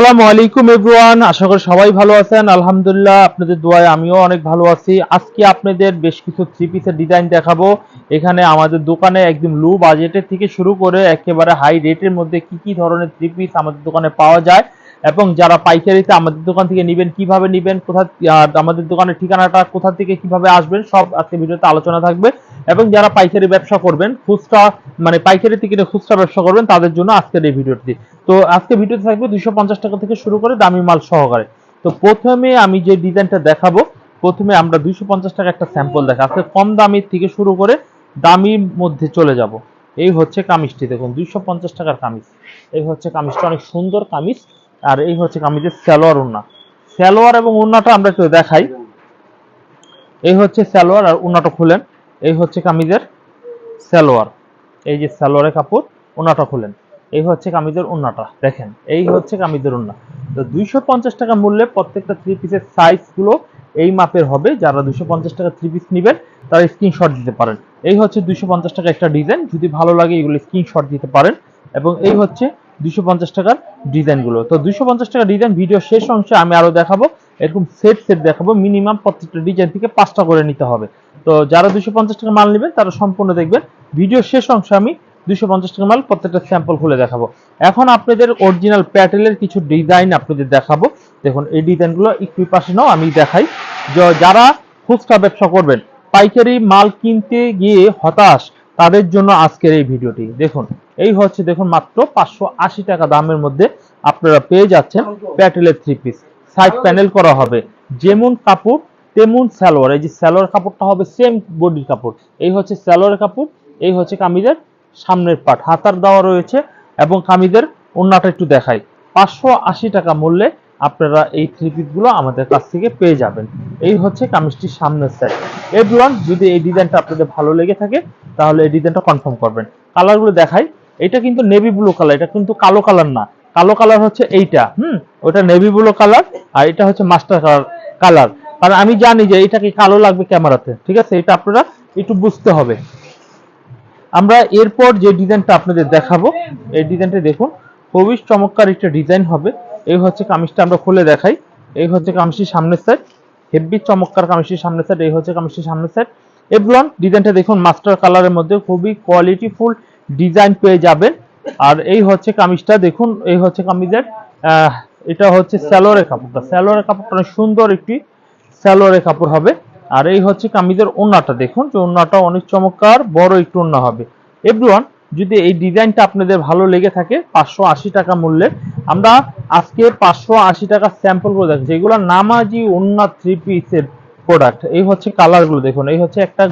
আসসালামু আলাইকুম এভরিওয়ান, আশা করি সবাই ভালো আছেন। আলহামদুলিল্লাহ আপনাদের দোয়ায় আমিও অনেক ভালো আছি। আজকে আপনাদের বেশ কিছু থ্রি পিসের ডিজাইন দেখাবো। এখানে আমাদের দোকানে একদম লো বাজেটের থেকে শুরু করে একেবারে হাই রেটের মধ্যে কি কি ধরনের থ্রি পিস আমাদের দোকানে পাওয়া যায় এবং যারা পাইকারিতে আমাদের দোকান থেকে নেবেন, কীভাবে নেবেন, কোথা আমাদের দোকানের ঠিকানাটা, কোথা থেকে কীভাবে আসবেন, সব আজকে ভিডিওতে আলোচনা থাকবে। এবং যারা পাইকারি ব্যবসা করবেন, খুচরা মানে পাইকারি থেকে খুচরা ব্যবসা করবেন, তাদের জন্য আজকের এই ভিডিওটি। তো আজকে ভিডিওতে থাকবে দুইশো পঞ্চাশ টাকা থেকে শুরু করে দামি মাল সহকারে। তো প্রথমে আমি যে ডিজাইনটা দেখাবো, প্রথমে আমরা দুইশো পঞ্চাশ টাকা একটা স্যাম্পল দেখা আজকে কম দামির থেকে শুরু করে দামির মধ্যে চলে যাব। এই হচ্ছে কামিজটি, দেখুন, দুইশো পঞ্চাশ টাকার কামিজ। এই হচ্ছে কামিজটা, অনেক সুন্দর কামিজ। আর এই হচ্ছে কামিজের সালোয়ার ওন্না সালোয়ার এবং ওন্নাটা আমরা একটু দেখাই। এই হচ্ছে সালোয়ার আর ওন্নাটা খুলেন। এই হচ্ছে কামিজের সালোয়ার। এই যে সালোয়ারের কাপড় ওন্নাটা খুলেন। এই হচ্ছে কামিজের ওন্নাটা দেখেন, এই হচ্ছে কামিজের ওন্না তো দুইশো পঞ্চাশ টাকা মূল্যে প্রত্যেকটা থ্রি পিসের সাইজগুলো এই মাপের হবে, যারা দুইশো পঞ্চাশ টাকা থ্রি পিস নেবেন, তারা স্ক্রিনশট দিতে পারেন। এই হচ্ছে দুইশো পঞ্চাশ টাকা একটা ডিজাইন যদি ভালো লাগে এগুলো স্ক্রিনশট দিতে পারেন। এবং এই হচ্ছে দুইশো পঞ্চাশ টাকার ডিজাইনগুলো তো দুইশো পঞ্চাশ টাকার ডিজাইন ভিডিও শেষ অংশে আমি আরও দেখাবো, এরকম সেট সেট দেখাবো মিনিমাম প্রত্যেকটা ডিজাইন থেকে পাঁচটা করে নিতে হবে। তো যারা দুইশো পঞ্চাশ টাকা মাল নেবেন, তারা সম্পূর্ণ দেখবেন। ভিডিও শেষ অংশে আমি দুইশো পঞ্চাশ টাকা মাল, প্রত্যেকটা স্যাম্পল খুলে দেখাবো। এখন আপনাদের অরিজিনাল প্যাটেলের কিছু ডিজাইন আপনাদের দেখাবো। দেখুন, এই ডিজাইনগুলো একটু পাশে নাও, আমি দেখাই। যারা খুচরা ব্যবসা করবেন, পাইকারি মাল কিনতে গিয়ে হতাশ, তাদের জন্য আজকের এই ভিডিওটি। দেখুন, এই হচ্ছে, দেখুন, মাত্র পাঁচশো আশি টাকা দামের মধ্যে আপনারা পেয়ে যাচ্ছেন প্যাটেলের থ্রি পিস সাইড প্যানেল করা হবে। যেমন কাপড়, তেমন সালোয়ার। এই যে সালোয়ার কাপড়টা হবে সেম বডির কাপড়। এই হচ্ছে সালোয়ারের কাপড়, এই হচ্ছে কামিজের সামনের পাট, হাতার দেওয়া রয়েছে এবং কামিজের অন্যটা একটু দেখাই। পাঁচশো আশি টাকা মূল্যে আপনারা এই থ্রি পিসগুলো আমাদের কাছ থেকে পেয়ে যাবেন। এই হচ্ছে কামিজটির সামনের সাইড এভরিওয়ান, যদি এই ডিজাইনটা আপনাদের ভালো লেগে থাকে, তাহলে এই ডিজাইনটা কনফার্ম করবেন। কালারগুলো দেখাই। এটা কিন্তু নেভি ব্লু কালার এটা কিন্তু কালো কালার না। কালো কালার হচ্ছে এইটা, হুম? ওটা নেভি ব্লু কালার আর এটা হচ্ছে মাস্টার কালার কালার কারণ আমি জানি যে এটা কি কালো লাগবে ক্যামেরাতে, ঠিক আছে? এটা আপনারা একটু বুঝতে হবে। আমরা এরপর যে ডিজাইনটা আপনাদের দেখাবো, এই ডিজাইনটা দেখুন, খুবই চমৎকার একটা ডিজাইন হবে। এই হচ্ছে কামিজটা আমরা খুলে দেখাই। এই হচ্ছে কামিজটির সামনের সাইড হেভি চমৎকার কামিজটির সামনের সাইড এই হচ্ছে কামিজটির সামনের সাইড এভলন ডিজাইনটা দেখুন মাস্টার কালারের মধ্যে খুবই কোয়ালিটিফুল ডিজাইন পেয়ে যাবেন। আর এই হচ্ছে কামিজটা দেখুন, এই হচ্ছে কামিজের এটা হচ্ছে স্যালোয়ারের কাপড়টা। স্যালোয়ারের কাপড়টা সুন্দর একটি স্যালোয়ারের কাপড় হবে। আর এই হচ্ছে কামিজের ওন্নাটা, দেখুন যে ওন্নাটা অনেক চমৎকার, বড় একটু ওন্না হবে। এভরিওয়ান যদি এই ডিজাইনটা আপনাদের ভালো লেগে থাকে, পাঁচশো আশি টাকা মূল্যে, আমরা আজকে পাঁচশো আশি টাকা স্যাম্পল করে দেখছি এগুলো নামাজি ওন্না থ্রি পিসের প্রোডাক্ট এই হচ্ছে কালারগুলো দেখুন, এই হচ্ছে একটা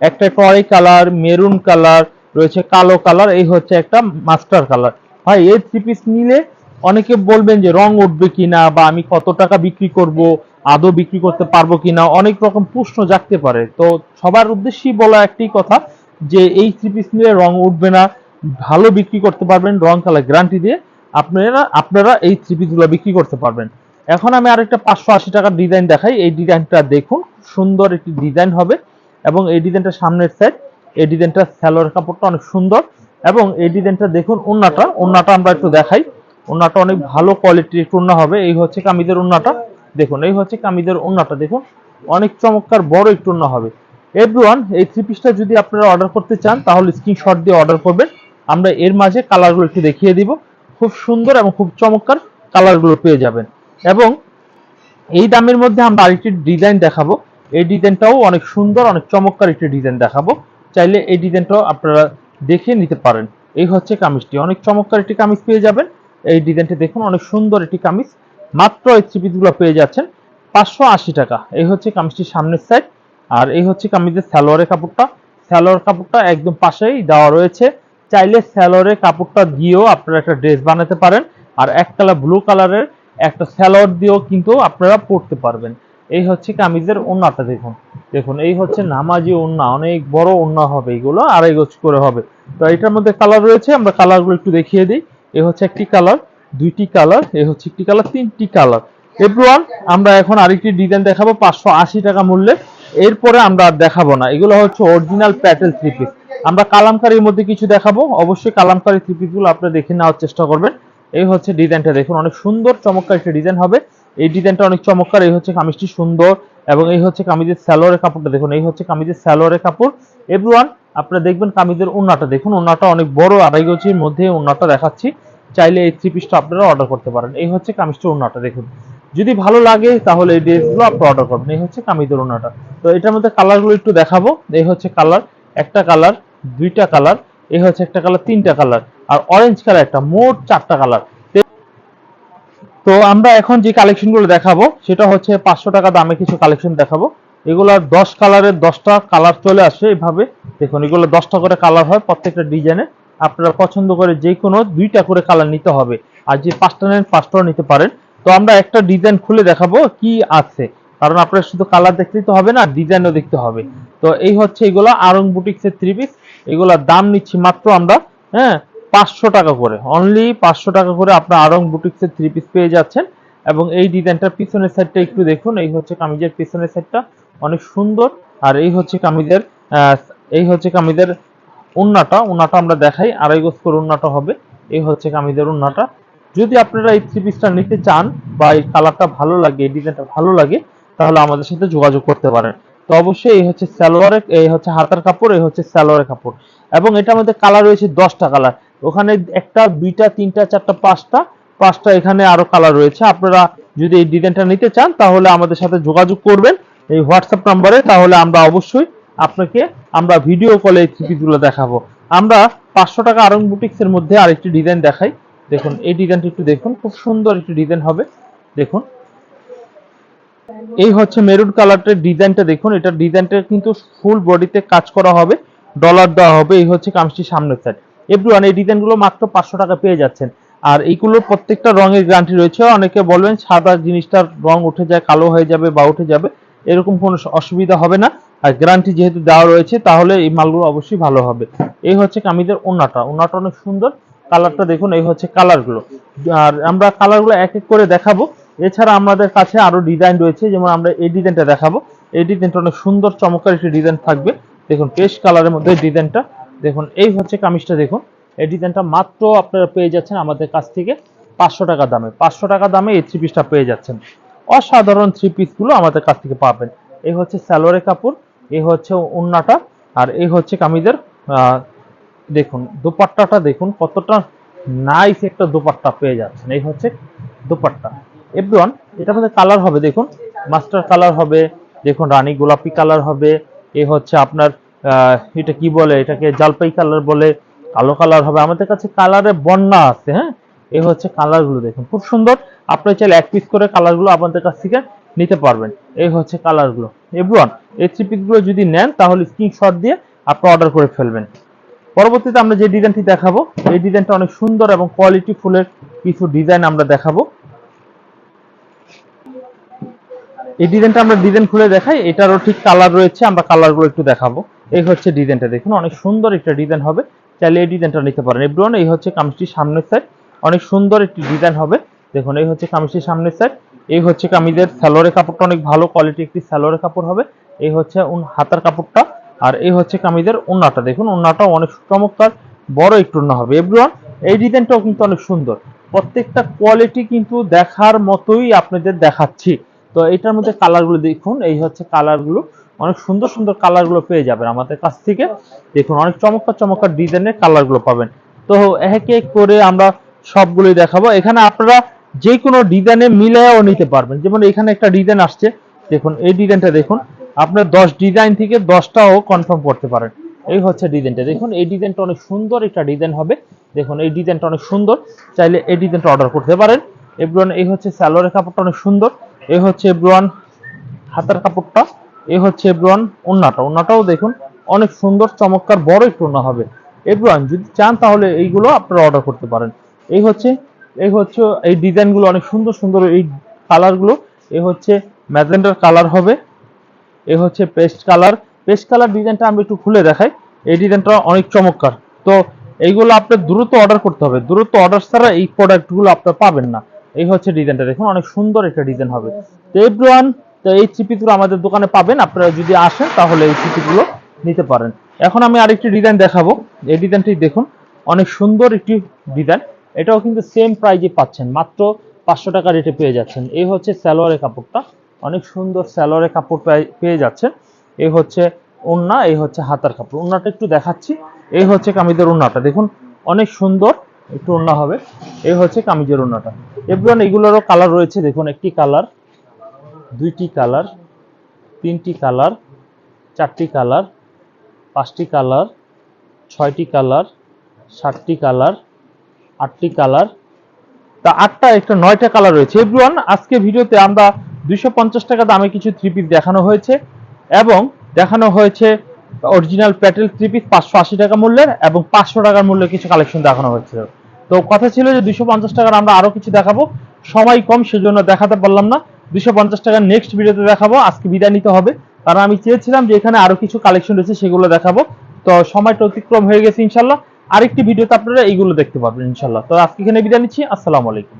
একটা টয় কালার মেরুন কালার রয়েছে কালো কালার এই হচ্ছে একটা মাস্টার কালার হয় এই থ্রি পিস নিলে অনেকে বলবেন যে রং উঠবে কিনা বা আমি কত টাকা বিক্রি করব আদৌ বিক্রি করতে পারব কিনা, অনেক রকম প্রশ্ন জাগতে পারে। তো সবার উদ্দেশ্যেই বলা একটি কথা যে এই থ্রি পিস নিলে রং উঠবে না, ভালো বিক্রি করতে পারবেন, রং কালার গ্যারান্টি দিয়ে আপনারা আপনারা এই থ্রি পিসগুলো বিক্রি করতে পারবেন। এখন আমি আরেকটা পাঁচশো আশি টাকার ডিজাইন দেখাই, এই ডিজাইনটা দেখুন, সুন্দর একটি ডিজাইন হবে এবং এই ডিজাইনটা সামনের সাইড এই ডিজাইনটা স্যালোয়ার কাপড়টা অনেক সুন্দর এবং এই ডিজাইনটা দেখুন ওন্নাটা ওন্নাটা আমরা একটু দেখাই। ওন্নাটা অনেক ভালো কোয়ালিটির একটু হবে, এই হচ্ছে কামিজের ওন্নাটা দেখুন, এই হচ্ছে কামিজের ওন্নাটা দেখুন। অনেক চমৎকার, বড় একটু ওন্না হবে। এভরিওয়ান এই থ্রি পিসটা যদি আপনারা অর্ডার করতে চান, তাহলে স্ক্রিনশট দিয়ে অর্ডার করবেন। আমরা এর মাঝে কালারগুলো একটু দেখিয়ে দিব। খুব সুন্দর এবং খুব চমৎকার কালারগুলো পেয়ে যাবেন। এবং এই দামের মধ্যে আমরা আরেকটি ডিজাইন দেখাবো। এই ডিজাইনটাও অনেক সুন্দর, অনেক চমৎকার একটি ডিজাইন দেখাবো। চাইলে এই ডিজাইনটাও আপনারা দেখে নিতে পারেন। এই হচ্ছে কামিজটি। অনেক চমৎকার একটি কামিজ পেয়ে যাবেন। এই ডিজাইনটি দেখুন, অনেক সুন্দর একটি কামিজ। মাত্র এই থ্রি পিসগুলো পেয়ে যাচ্ছেন পাঁচশো আশি টাকা। এই হচ্ছে কামিজটির সামনের সাইড আর এই হচ্ছে কামিজের সালোয়ারের কাপড়টা। সালোয়ার কাপড়টা একদম পাশেই দেওয়া রয়েছে। চাইলে স্যালোয়ারের কাপড়টা দিয়েও আপনারা একটা ড্রেস বানাতে পারেন, আর এক কালার ব্লু কালারের একটা স্যালোয়ার দিয়েও কিন্তু আপনারা পরতে পারবেন। এই হচ্ছে কামিজের ওন্নাটা দেখুন। দেখুন, এই হচ্ছে নামাজি ওন্না, অনেক বড় ওন্না হবে এগুলো, আড়াই গোছ করে হবে। তো এটার মধ্যে কালার রয়েছে, আমরা কালারগুলো একটু দেখিয়ে দিই। এই হচ্ছে একটি কালার। দুইটি কালার এই হচ্ছে একটি কালার, তিনটি কালার। এভরিওয়ান, আমরা এখন আরেকটি ডিজাইন দেখাবো, পাঁচশো আশি টাকা মূল্যে এরপরে আমরা দেখাবো না। এগুলো হচ্ছে অরিজিনাল প্যাটেল থ্রি পিস আমরা কালামকারীর মধ্যে কিছু দেখাবো। অবশ্যই কালামকারী থ্রি পিসগুলো আপনারা দেখে নেওয়ার চেষ্টা করবেন। এই হচ্ছে ডিজাইনটা দেখুন, অনেক সুন্দর, চমৎকার একটা ডিজাইন হবে। এই ডিজাইনটা অনেক চমৎকার। এই হচ্ছে কামিজটি সুন্দর এবং এই হচ্ছে কামিজের স্যালোয়ারের কাপড়টা দেখুন। এই হচ্ছে কামিজের স্যালোয়ারের কাপড়। এভরিওয়ান, আপনারা দেখবেন কামিজের ওন্নাটা দেখুন ওন্নাটা অনেক বড়, আড়াই গজির মধ্যে ওন্নাটা দেখাচ্ছি। চাইলে এই থ্রি পিসটা আপনারা অর্ডার করতে পারেন। এই হচ্ছে কামিজটা ওন্নাটা দেখুন। যদি ভালো লাগে, তাহলে এই ড্রেসগুলো আপনি অর্ডার করবেন। এই হচ্ছে কামিজের ওন্নাটা তো এটার মধ্যে কালারগুলো একটু দেখাবো। এই হচ্ছে কালার একটা কালার দুইটা কালার এই হচ্ছে একটা কালার তিনটা কালার আর অরেঞ্জ কালার একটা, মোট চারটা কালার তো আমরা এখন যে কালেকশনগুলো দেখাবো, সেটা হচ্ছে পাঁচশো টাকা দামে কিছু কালেকশন দেখাবো। এগুলার দশ কালারের দশটা কালার চলে আসে এইভাবে দেখুন, এগুলো দশটা করে কালার হয় প্রত্যেকটা ডিজাইনে আপনারা পছন্দ করে যে কোনো দুইটা করে কালার নিতে হবে। আর যে পাঁচটা নেন, পাঁচটাও নিতে পারেন। তো আমরা একটা ডিজাইন খুলে দেখাবো কি আছে। কারণ আপনার শুধু কালার দেখলেই তো হবে না ডিজাইনও দেখতে হবে। তো এই হচ্ছে এগুলো আরং বুটিক্সের থ্রি পিস এগুলোর দাম নিচ্ছি মাত্র আমরা হ্যাঁ পাঁচশো টাকা করে। অনলি পাঁচশো টাকা করে আপনার আরং বুটিক্সের থ্রি পিস পেয়ে যাচ্ছেন। এবং এই ডিজাইনটার পিছনের সাইডটা একটু দেখুন। এই হচ্ছে কামিজের পিছনের সাইডটা অনেক সুন্দর। আর এই হচ্ছে কামিজের এই হচ্ছে কামিজের উন্নাটা উন্নাটা আমরা দেখাই, আড়াই গোজ করে উন্নাটা হবে। এই হচ্ছে কামিজের উন্নাটা। যদি আপনারা এই থ্রি পিসটা নিতে চান বা এই কালারটা ভালো লাগে, এই ডিজাইনটা ভালো লাগে, তাহলে আমাদের সাথে যোগাযোগ করতে পারেন। তো অবশ্যই এই হচ্ছে সালোয়ারের, এই হচ্ছে হাতার কাপড়, এই হচ্ছে সালোয়ারের কাপড়। এবং এটার মধ্যে কালার রয়েছে দশটা কালার। ওখানে একটা, দুইটা, তিনটা, চারটা, পাঁচটা পাঁচটা এখানে আরও কালার রয়েছে। আপনারা যদি এই ডিজাইনটা নিতে চান, তাহলে আমাদের সাথে যোগাযোগ করবেন। এই হোয়াটসঅ্যাপ নাম্বারে তাহলে আমরা অবশ্যই আপনাকে আমরা ভিডিও কলে এই দেখাবো। আমরা পাঁচশো টাকা আরং বুটিক্স এর মধ্যে আরেকটি ডিজাইন দেখাই। দেখুন, এই ডিজাইনটা একটু দেখুন, খুব সুন্দর একটি ডিজাইন হবে। দেখুন। এই হচ্ছে মেরুন কালারটার ডিজাইনটা দেখুন, এটা ডিজাইনটা কিন্তু ফুল বডিতে কাজ করা হবে ডলার দেওয়া হবে, এই হচ্ছে কামসটির সামনের সাইড এভরিওয়ান এই ডিজাইনগুলো মাত্র পাঁচশো টাকা পেয়ে যাচ্ছেন। আর এইগুলোর প্রত্যেকটা রঙের গ্যারান্টি রয়েছে। অনেকে বলবেন, সাদা জিনিসটার রং উঠে যায়, কালো হয়ে যাবে বা উঠে যাবে, এরকম কোনো অসুবিধা হবে না। আর গ্যারান্টি যেহেতু দেওয়া রয়েছে, তাহলে এই মালগুলো অবশ্যই ভালো হবে। এই হচ্ছে কামিজের ওনাটা ওনাটা অনেক সুন্দর। কালারটা দেখুন, এই হচ্ছে কালারগুলো আর আমরা কালারগুলো এক এক করে দেখাবো। এছাড়া আমাদের কাছে আরও ডিজাইন রয়েছে, যেমন আমরা এই ডিজাইনটা দেখাবো। এই ডিজাইনটা অনেক সুন্দর, চমৎকার একটি ডিজাইন থাকবে। দেখুন পেস্ট কালারের মধ্যে ডিজাইনটা দেখুন, এই হচ্ছে কামিজটা দেখুন। এই ডিজাইনটা মাত্র আপনারা পেয়ে যাচ্ছেন আমাদের কাছ থেকে পাঁচশো টাকা দামে। পাঁচশো টাকা দামে এই থ্রি পিসটা পেয়ে যাচ্ছেন। অসাধারণ থ্রি পিসগুলো আমাদের কাছ থেকে পাবেন। এই হচ্ছে সালোয়ারের কাপড়। এই হচ্ছে ওন্নাটা আর এই হচ্ছে কামিজের দেখুন, দোপাট্টাটা দেখুন কতটা নাইস একটা দোপাট্টা পেয়ে যাচ্ছেন। এই হচ্ছে দোপাট্টা। এভরিওয়ান এটা মধ্যে কালার হবে, দেখুন মাস্টার কালার হবে, দেখুন, রানী গোলাপি কালার হবে, এ হচ্ছে আপনার এটা কি বলে, এটাকে জালপাই কালার বলে, কালো কালার হবে। আমাদের কাছে কালারে বন্যা আছে হ্যাঁ? এ হচ্ছে কালারগুলো দেখুন, খুব সুন্দর। আপনি চাইলে এক পিস করে কালারগুলো আমাদের কাছ থেকে নিতে পারবেন। এই হচ্ছে কালারগুলো এভরিওয়ান, এই থ্রি পিসগুলো যদি নেন, তাহলে স্ক্রিনশট দিয়ে আপনি অর্ডার করে ফেলবেন। পরবর্তীতে আমরা যে ডিজাইনটি দেখাবো, এই ডিজাইনটা অনেক সুন্দর এবং কোয়ালিটি ফুলের কিছু ডিজাইন আমরা দেখাবো। এই ডিজাইনটা আমরা ডিজাইন খুলে দেখাই, এটারও ঠিক কালার রয়েছে, আমরা কালারগুলো একটু দেখাবো। এই হচ্ছে ডিজাইনটা দেখুন, অনেক সুন্দর একটা ডিজাইন হবে। চাইলে এই ডিজাইনটা নিতে পারেন। এভরিওয়ান, এই হচ্ছে কামিজটির সামনের সাইড অনেক সুন্দর একটি ডিজাইন হবে। দেখুন, এই হচ্ছে কামিজটির সামনের সাইড এই হচ্ছে কামিজের স্যালোয়ারের কাপড়টা অনেক ভালো কোয়ালিটি একটি স্যালোয়ারের কাপড় হবে, এই হচ্ছে হাতার কাপড়টা, আর এই হচ্ছে কামিজের ওন্নাটা দেখুন ওন্নাটাও অনেক চমৎকার, বড় একটু ওন্না হবে। এভরিওয়ান এই ডিজাইনটাও কিন্তু অনেক সুন্দর। প্রত্যেকটা কোয়ালিটি কিন্তু দেখার মতোই আপনাদের দেখাচ্ছি। তো এটার মধ্যে কালারগুলো দেখুন, এই হচ্ছে কালারগুলো অনেক সুন্দর সুন্দর কালারগুলো পেয়ে যাবেন আমাদের কাছ থেকে। দেখুন, অনেক চমৎকার চমৎকার ডিজাইনের কালারগুলো পাবেন। তো এক এক করে আমরা সবগুলোই দেখাবো। এখানে আপনারা যে কোনো ডিজাইনে মিলায়ও নিতে পারবেন। যেমন এখানে একটা ডিজাইন আসছে, দেখুন, এই ডিজাইনটা দেখুন, আপনার দশ ডিজাইন থেকে দশটাও কনফার্ম করতে পারেন। এই হচ্ছে ডিজাইনটা দেখুন, এই ডিজাইনটা অনেক সুন্দর একটা ডিজাইন হবে। দেখুন, এই ডিজাইনটা অনেক সুন্দর। চাইলে এই ডিজাইনটা অর্ডার করতে পারেন। এব্রন এই হচ্ছে স্যালোয়ারের কাপড়টা অনেক সুন্দর। এই হচ্ছে এব্রন হাতার কাপড়টা। এই হচ্ছে এব্রন ওন্নাটা ওন্নাটাও দেখুন, অনেক সুন্দর, চমৎকার বড় একটু ওন্না হবে। এব্রন যদি চান তাহলে এইগুলো আপনারা অর্ডার করতে পারেন। এই হচ্ছে এই হচ্ছে, এই ডিজাইনগুলো অনেক সুন্দর সুন্দর, এই কালারগুলো, এই হচ্ছে ম্যাজেন্ডার কালার হবে এ হচ্ছে পেস্ট কালার। পেস্ট কালার ডিজাইনটা আমি একটু খুলে দেখাই, এই ডিজাইনটা অনেক চমৎকার। তো এইগুলো আপনার দ্রুত অর্ডার করতে হবে, দ্রুত অর্ডার ছাড়া এই প্রোডাক্টগুলো আপনার পাবেন না। এই হচ্ছে ডিজাইনটা, দেখুন অনেক সুন্দর একটা ডিজাইন হবে। তো এভরিওয়ান তো এই চিপিগুলো আমাদের দোকানে পাবেন, আপনারা যদি আসেন তাহলে এই চিপিগুলো নিতে পারেন। এখন আমি আরেকটি ডিজাইন দেখাবো, এই ডিজাইনটি দেখুন, অনেক সুন্দর একটি ডিজাইন। এটাও কিন্তু সেম প্রাইজে পাচ্ছেন। মাত্র পাঁচশো টাকা রেটে পেয়ে যাচ্ছেন। এই হচ্ছে স্যালোয়ারের কাপড়টা। অনেক সুন্দর স্যালোয়ারের কাপড় পেয়ে- যাচ্ছেন। এই হচ্ছে ওন্না এই হচ্ছে হাতার কাপড়। ওন্নাটা একটু দেখাচ্ছি। এই হচ্ছে কামিজের ওন্নাটা দেখুন, অনেক সুন্দর। একটু ওন্না হবে। এই হচ্ছে কামিজের ওন্নাটা এভরিওয়ান এগুলোরও কালার রয়েছে। দেখুন, একটি কালার দুইটি কালার তিনটি কালার চারটি কালার পাঁচটি কালার ছয়টি কালার সাতটি কালার আটটি কালার। তা আটটা, একটা নয়টা কালার রয়েছে। এভরিওয়ান আজকে ভিডিওতে আমরা দুইশো পঞ্চাশ টাকা দামে কিছু থ্রি পিস দেখানো হয়েছে এবং দেখানো হয়েছে অরিজিনাল প্যাটেল থ্রি পিস পাঁচশো আশি টাকা মূল্যের এবং পাঁচশো টাকার মূল্যে কিছু কালেকশন দেখানো হয়েছিল। তো কথা ছিল যে দুইশো পঞ্চাশ টাকার আমরা আরও কিছু দেখাবো। সময় কম, সেজন্য দেখাতে পারলাম না। দুশো পঞ্চাশ টাকার নেক্সট ভিডিওতে দেখাবো। আজকে বিদায় নিতে হবে। কারণ আমি চেয়েছিলাম যে এখানে আরও কিছু কালেকশন রয়েছে, সেগুলো দেখাবো। তো সময়টা অতিক্রম হয়ে গেছে, ইনশাল্লাহ। আরেকটি ভিডিওতে আপনারা এইগুলো দেখতে পারবেন ইনশাল্লাহ তো আজকে এখানে বিদায় নিচ্ছি আসসালামু আলাইকুম।